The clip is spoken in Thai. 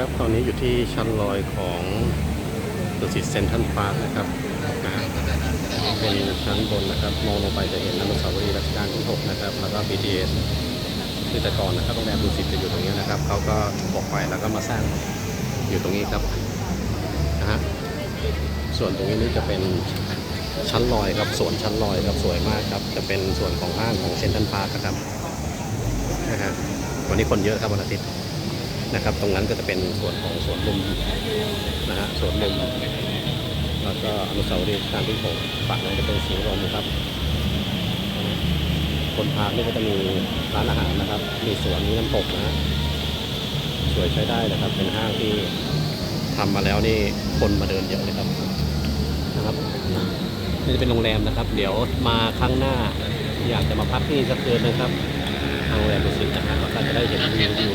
ครับตอนนี้อยู่ที่ชั้นลอยของดุสิตเซ็นทรัลพาร์คนะครับนะฮะเป็นชั้นบนนะครับมองลงไปจะเห็นอนุสาวรีย์รัชกาลที่ 6 นะครับ แล้วก็ BTS คือแต่ก่อนนะครับโรงแรมดุสิตจะอยู่ตรงนี้นะครับเขาก็บอกไปแล้วก็มาสร้างอยู่ตรงนี้ครับนะฮะส่วนตรงนี้นี่จะเป็นชั้นลอยครับสวนชั้นลอยครับสวยมากครับ จะเป็นส่วนของห้างของเซ็นทรัลพาร์คครับนะฮะวันนี้คนเยอะครับวันอาทิตย์ นะครับ ตรงนั้นก็จะเป็นส่วนของสวนลุมนะฮะสวนลุมแล้วก็อนุสาวรีย์กาลที่หกฝั่งนั้นจะเป็นสีลมครับคนพาร์คนี่ก็จะมีร้านอาหารนะครับ มีสวนมีน้ำตกนะฮะสวยใช้ได้นะครับ เป็นห้างที่ทำมาแล้วนี่คนมาเดินเยอะเลยครับนะครับนี่จะเป็นโรงแรมนะครับ เดี๋ยวมาครั้งหน้าอยากจะมาพักที่นี่สักคืนนะครับทางโรงแรมดุสิตนะครับก็จะได้เห็นวิว